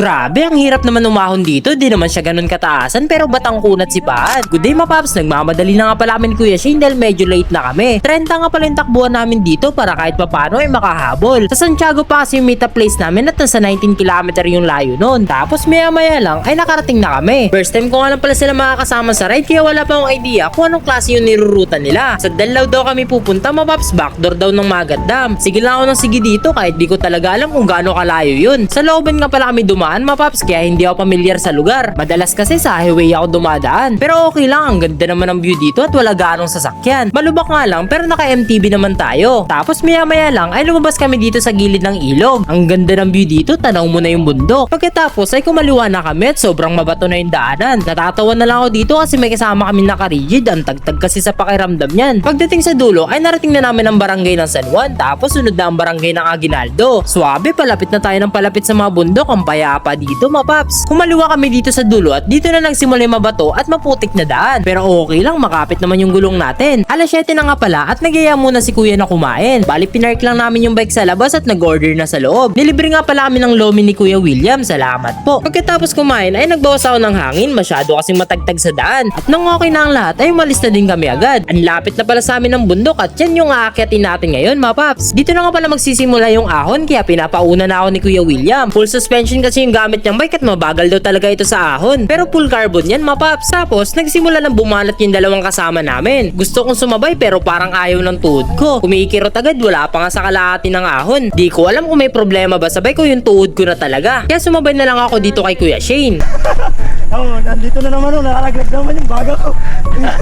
Grabe, ang hirap naman umahon dito. Di naman siya ganun kataasan pero batang kunat si Paan. Good day, mapaps. Nagmamadali na nga pala kami Kuya Shane dahil medyo late na kami. 30 nga pala yung takbuhan namin dito para kahit papano ay makahabol. Sa Santiago pa kasi yung meetup place namin at nasa 19 km yung layo nun. Tapos maya maya lang ay nakarating na kami. First time ko nga lang pala sila makakasama sa ride kaya wala pa akong idea kung anong klase yung nirurutan nila. Sa Dalaw daw kami pupunta, mapaps backdoor daw ng Magat Dam. Sige lang ako ng sige dito kahit di ko talaga alam kung gaano kalayo yun. Sa looban nga pala kami dumaan, mapaps, kaya hindi ako pamilyar sa lugar. Madalas kasi sa highway ako dumadaan. Pero okay lang, ang ganda naman ng view dito at wala ganong sasakyan. Malubak nga lang pero naka MTB naman tayo. Tapos maya maya lang ay lumabas kami dito sa gilid ng ilog. Ang ganda ng view dito, tanaw mo na yung bundok. Pagkatapos ay kumaliwa na kami at sobrang mabato na yung daanan. Natatawa na lang ako dito kasi may kasama kami naka-rigid. Ang tagtag kasi sa pakiramdam niyan. Pagdating sa dulo ay narating na namin ang barangay ng San Juan tapos sunod na ang barangay ng Aguinaldo. Suwabe, palapit na tayo ng palapit sa mga bundok. Ang payapa dito, mapaps. Kumaliwa kami dito sa dulo at dito na nagsimula yung mabato at maputik na daan. Pero okay lang, makapit naman yung gulong natin. Alas 7 na nga pala at nagyaya muna si kuya na kumain. Bali, pinark lang namin yung bike sa labas at nag-order na sa loob. Nilibre nga pala kami ng lomi ni Kuya William. Salamat po. Pagkatapos kumain ay nagbawas ako ng hangin. Masyado kasing matagtag sa daan. At nang okay na ang lahat ay umalis na din kami agad. Ang lapit na pala sa amin ng bundok at yan yung aakyatin natin ngayon mga paps. Dito na nga pala magsisimula yung ahon kaya pinapauna na ako ni Kuya William. Full suspension kasi yung gamit niyang bike at mabagal daw talaga ito sa ahon. Pero full carbon yan mga paps. Tapos nagsimula ng bumanat yung dalawang kasama namin. Gusto kong sumabay pero parang ayaw ng tuhod ko. Kumikirot agad wala pa nga sa kalahati ng ahon. Di ko alam kung may problema ba sabay ko yung tuhod ko na talaga. Kaya sumabay na lang ako dito kay Kuya Shane. Oo, nandito na naman oh, nakalaglag naman yung baga ko.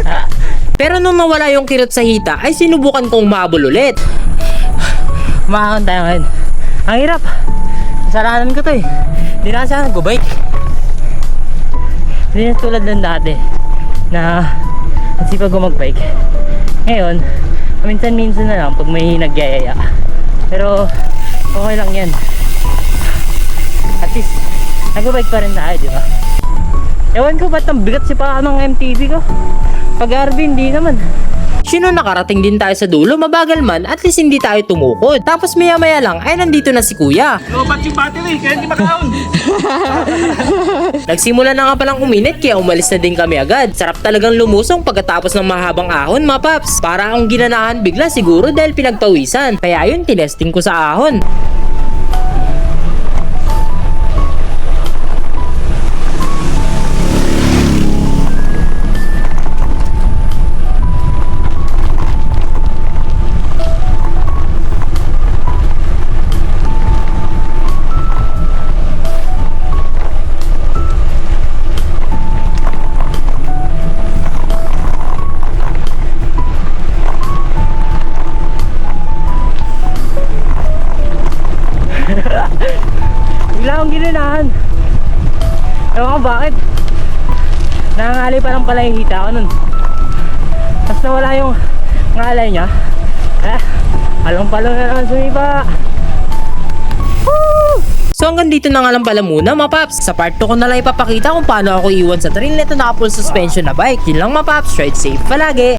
Pero nung nawala yung kirot sa hita ay sinubukan kong umabol ulit. Kumakakon tayo ngayon. Ang hirap. Saranan ko to eh. Hindi na ako nag-bike. Hindi na tulad ng dati na nasipag ko mag-bike. Ngayon, minsan-minsan na lang pag may nagyayaya. Pero okay lang yan. At least, nag-bike pa rin tayo, di? Ewan ko ba't ang bigat si pa ng MTV ko? Pag RV, hindi naman. Sino nakarating din tayo sa dulo, mabagal man, at least hindi tayo tumukod. Tapos maya maya lang, ay nandito na si kuya. Lobat yung battery, kaya hindi makaon. Nagsimula na nga palang uminit kaya umalis na din kami agad. Sarap talagang lumusong pagkatapos ng mahabang ahon, mga paps. Para akong ginanahan bigla siguro dahil pinagpawisan. Kaya yun, tinesting ko sa ahon. Ginanahan. Ewan ko bakit. Nangangalay pa lang pala yung hita ko nun. Tapos nawala yung ngalay niya. Eh, palong-palong na naman sumipa. Woo! So hanggang dito na nga lang pala muna mga paps. Sa part 2 ko na lang ipapakita kung paano ako iwan sa trail nito naka full suspension na bike. Yun lang mga paps, ride safe palagi.